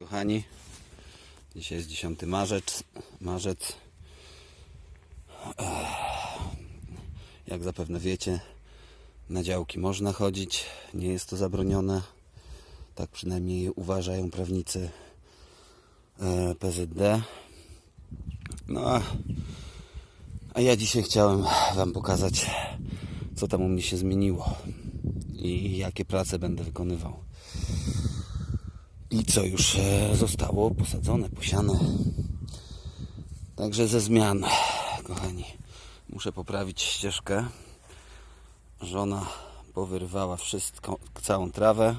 Kochani, dzisiaj jest 10 marzec. marzec. Jak zapewne wiecie, na działki można chodzić, nie jest to zabronione. Tak przynajmniej uważają prawnicy e, PZD. No a ja dzisiaj chciałem Wam pokazać, co tam u mnie się zmieniło i jakie prace będę wykonywał. I co już e, zostało posadzone, posiane. Także ze zmian, kochani. Muszę poprawić ścieżkę. Żona powyrywała wszystko, całą trawę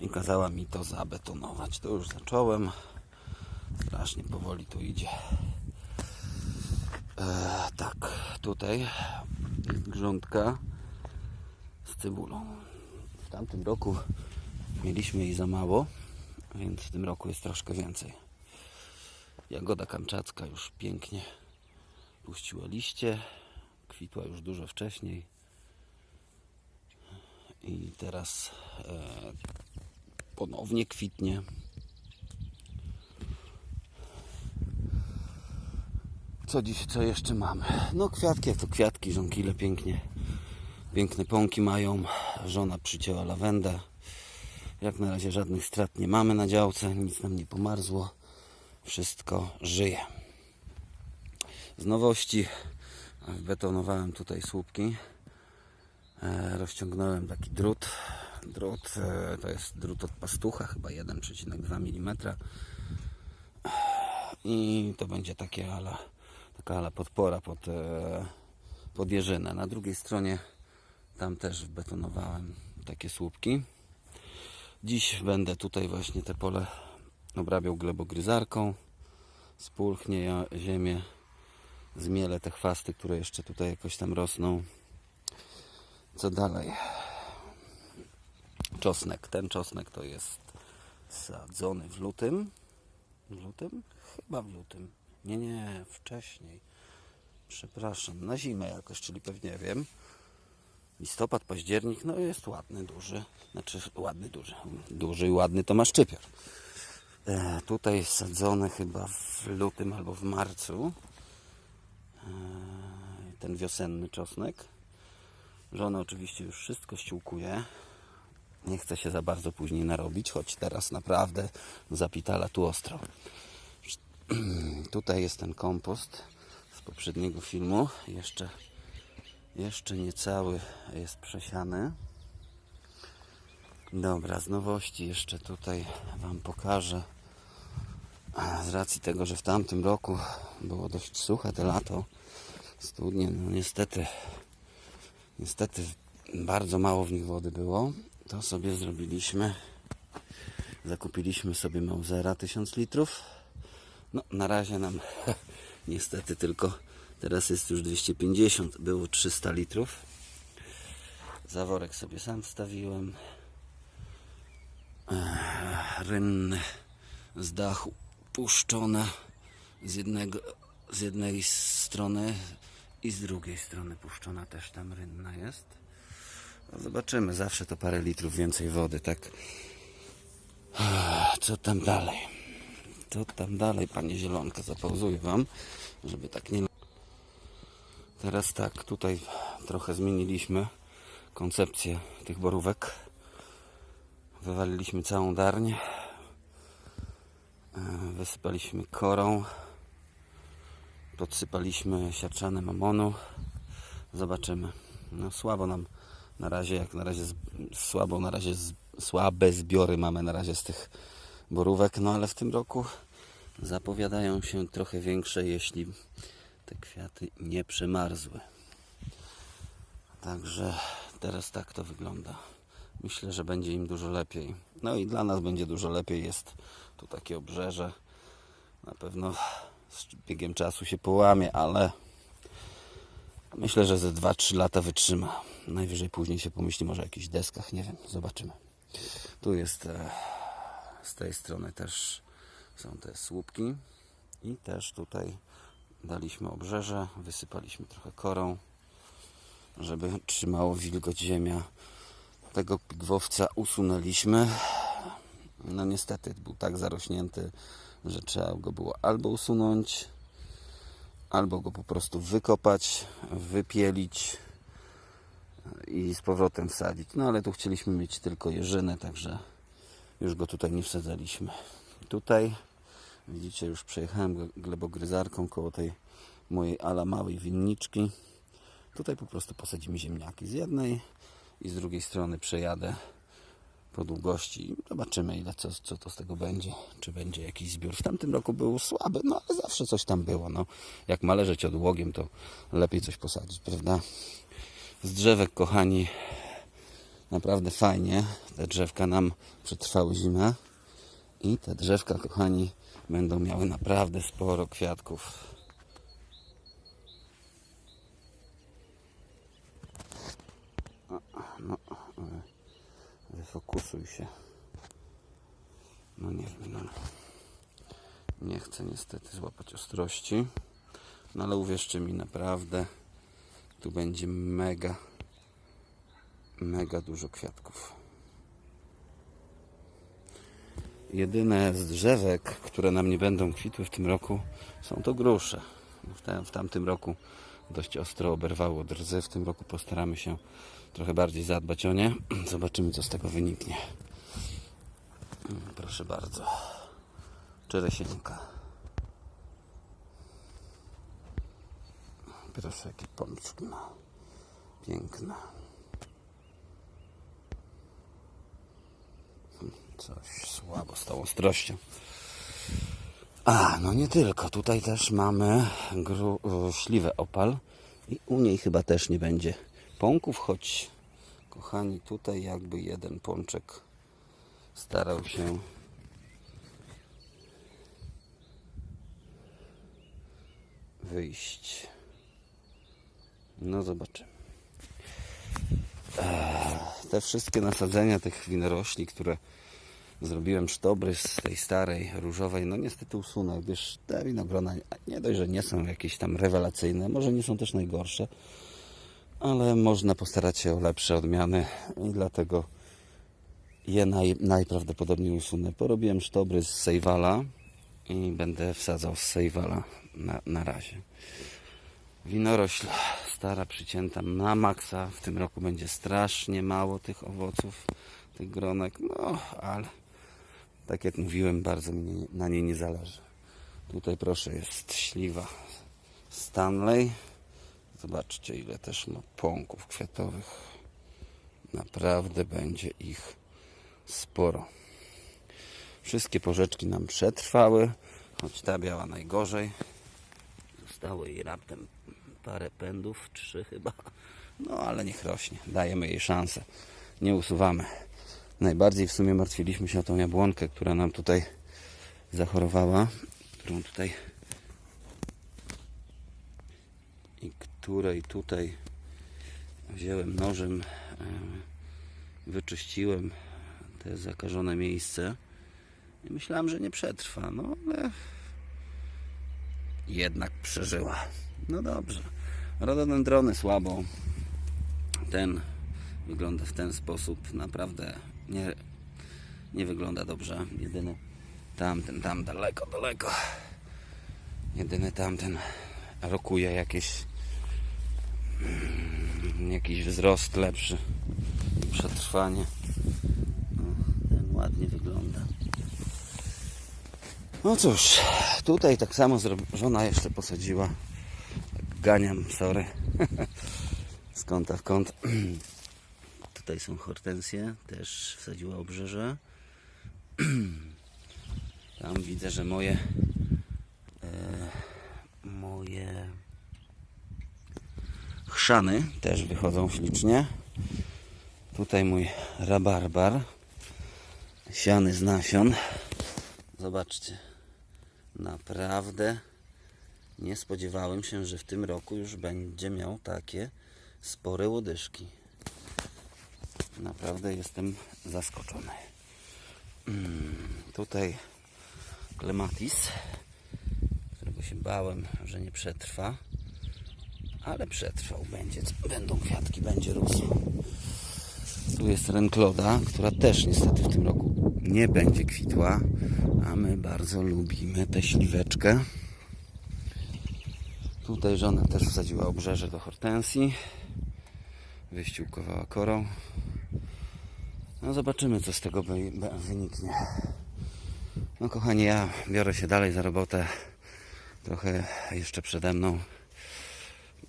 i kazała mi to zabetonować. To już zacząłem. Strasznie powoli to idzie. E, tak, tutaj jest grządka z cebulą. W tamtym roku mieliśmy jej za mało, więc w tym roku jest troszkę więcej. Jagoda kamczacka już pięknie puściła liście, kwitła już dużo wcześniej i teraz e, ponownie kwitnie. Co dziś, co jeszcze mamy? No kwiatki, to kwiatki, żonkile pięknie, piękne pąki mają. Żona przycięła lawendę. Jak na razie żadnych strat nie mamy na działce, nic nam nie pomarzło. Wszystko żyje. Z nowości betonowałem tutaj słupki. E, rozciągnąłem taki drut. Drut e, to jest drut od pastucha, chyba 1,2 mm. I to będzie takie ala, taka ala podpora pod, e, pod jeżynę. Na drugiej stronie tam też wbetonowałem takie słupki. Dziś będę tutaj właśnie te pole obrabiał glebogryzarką. Spulchnię ja ziemię, zmielę te chwasty, które jeszcze tutaj jakoś tam rosną. Co dalej? Czosnek. Ten czosnek to jest sadzony w lutym. W lutym? Chyba w lutym. Nie, nie, wcześniej. Przepraszam, na zimę jakoś, czyli pewnie wiem listopad, październik, no jest ładny, duży. Znaczy ładny, duży. Duży i ładny to ma szczypior. E, tutaj sadzony chyba w lutym albo w marcu. E, ten wiosenny czosnek. Żona oczywiście już wszystko ściółkuje. Nie chce się za bardzo później narobić, choć teraz naprawdę zapitala tu ostro. Tutaj jest ten kompost z poprzedniego filmu. Jeszcze jeszcze niecały jest przesiany. Dobra, z nowości jeszcze tutaj Wam pokażę. Z racji tego, że w tamtym roku było dość suche to lato, studnie, no niestety, niestety bardzo mało w nich wody było, to sobie zrobiliśmy, zakupiliśmy sobie Mausera 1000 litrów. No, na razie nam niestety tylko Teraz jest już 250, było 300 litrów. Zaworek sobie sam wstawiłem. Rynny z dachu puszczone z, jednego, z jednej strony i z drugiej strony puszczona też tam rynna jest. No zobaczymy, zawsze to parę litrów więcej wody, tak? Co tam dalej? Co tam dalej, panie Zielonka? Zapauzuję wam, żeby tak nie Teraz tak, tutaj trochę zmieniliśmy koncepcję tych borówek. Wywaliliśmy całą darń. E, Wysypaliśmy korą. Podsypaliśmy siarczanem amonu. Zobaczymy. No słabo nam na razie, jak na razie słabo, na razie słabe zbiory mamy na razie z tych borówek, no ale w tym roku zapowiadają się trochę większe, jeśli te kwiaty nie przemarzły. Także teraz tak to wygląda. Myślę, że będzie im dużo lepiej. No i dla nas będzie dużo lepiej. Jest tu takie obrzeże. Na pewno z biegiem czasu się połamie, ale myślę, że ze 2-3 lata wytrzyma. Najwyżej później się pomyśli może o jakichś deskach, nie wiem, zobaczymy. Tu jest e, z tej strony też są te słupki i też tutaj daliśmy obrzeże, wysypaliśmy trochę korą, żeby trzymało wilgoć ziemia. Tego pigwowca usunęliśmy. No niestety był tak zarośnięty, że trzeba go było albo usunąć, albo go po prostu wykopać, wypielić i z powrotem wsadzić. No ale tu chcieliśmy mieć tylko jeżynę, także już go tutaj nie wsadzaliśmy. Tutaj widzicie, już przejechałem gle- glebogryzarką koło tej mojej ala małej winniczki. Tutaj po prostu posadzimy ziemniaki z jednej i z drugiej strony przejadę po długości. Zobaczymy, ile co, co to z tego będzie. Czy będzie jakiś zbiór. W tamtym roku był słaby, no ale zawsze coś tam było. No. Jak ma leżeć odłogiem, to lepiej coś posadzić, prawda? Z drzewek, kochani, naprawdę fajnie. Te drzewka nam przetrwały zimę. I te drzewka, kochani, będą miały naprawdę sporo kwiatków. No, ale wyfokusuj się. No nie wiem, no. Nie chcę niestety złapać ostrości. No ale uwierzcie mi, naprawdę tu będzie mega, mega dużo kwiatków. Jedyne z drzewek, które nam nie będą kwitły w tym roku, są to grusze. W, tam, w tamtym roku dość ostro oberwało drdzy. W tym roku postaramy się trochę bardziej zadbać o nie. Zobaczymy, co z tego wyniknie. Proszę bardzo. Czeresieńka. Proszę, jakie pączki ma. Piękne. Coś słabo z tą ostrością. A, no nie tylko. Tutaj też mamy gru, śliwę opal i u niej chyba też nie będzie pąków, choć kochani, tutaj jakby jeden pączek starał się wyjść. No zobaczymy. Ech, Te wszystkie nasadzenia tych winorośli, które zrobiłem sztobry z tej starej, różowej, no niestety usunę, gdyż te winogrona nie dość, że nie są jakieś tam rewelacyjne, może nie są też najgorsze, ale można postarać się o lepsze odmiany i dlatego je naj, najprawdopodobniej usunę. Porobiłem sztobry z Sejwala i będę wsadzał z Sejwala na, na razie. Winorośl stara przycięta na maksa. W tym roku będzie strasznie mało tych owoców, tych gronek. No, ale tak jak mówiłem, bardzo mi na niej nie zależy. Tutaj proszę jest śliwa Stanley. Zobaczcie ile też ma pąków kwiatowych. Naprawdę będzie ich sporo. Wszystkie porzeczki nam przetrwały, choć ta biała najgorzej. Zostało jej raptem parę pędów, trzy chyba. No ale niech rośnie, dajemy jej szansę. Nie usuwamy. Najbardziej w sumie martwiliśmy się o tą jabłonkę, która nam tutaj zachorowała, którą tutaj i której tutaj wziąłem nożem, wyczyściłem te zakażone miejsce i myślałem, że nie przetrwa, no ale jednak przeżyła. No dobrze. Rododendrony słabo. Ten wygląda w ten sposób. Naprawdę nie, nie wygląda dobrze. Jedyny tamten tam daleko, daleko. Jedyny tamten rokuje jakieś mm, jakiś wzrost lepszy. Przetrwanie. No, ten ładnie wygląda. No cóż, tutaj tak samo żona jeszcze posadziła. Ganiam, sorry. Z kąta w kąt. Tutaj są hortensje, też wsadziła obrzeże. Tam widzę, że moje e, moje chrzany też wychodzą ślicznie. Tutaj mój rabarbar siany z nasion. Zobaczcie. Naprawdę nie spodziewałem się, że w tym roku już będzie miał takie spore łodyżki. Naprawdę jestem zaskoczony. Mm, tutaj klematis, którego się bałem, że nie przetrwa, ale przetrwał. Będzie, będą kwiatki, będzie rósł. Tu jest renkloda, która też niestety w tym roku nie będzie kwitła, a my bardzo lubimy tę śliweczkę. Tutaj żona też wsadziła obrzeże do hortensji. Wyściółkowała korą. No zobaczymy, co z tego wy- wy- wyniknie. No kochani, ja biorę się dalej za robotę. Trochę jeszcze przede mną.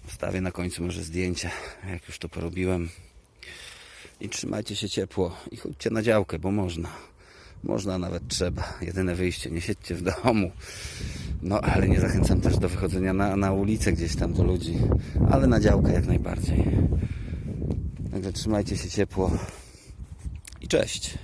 Wstawię na końcu może zdjęcie, jak już to porobiłem. I trzymajcie się ciepło i chodźcie na działkę, bo można. Można, nawet trzeba. Jedyne wyjście, nie siedźcie w domu. No, ale nie zachęcam też do wychodzenia na, na ulicę gdzieś tam do ludzi. Ale na działkę jak najbardziej. Także trzymajcie się ciepło. I cześć.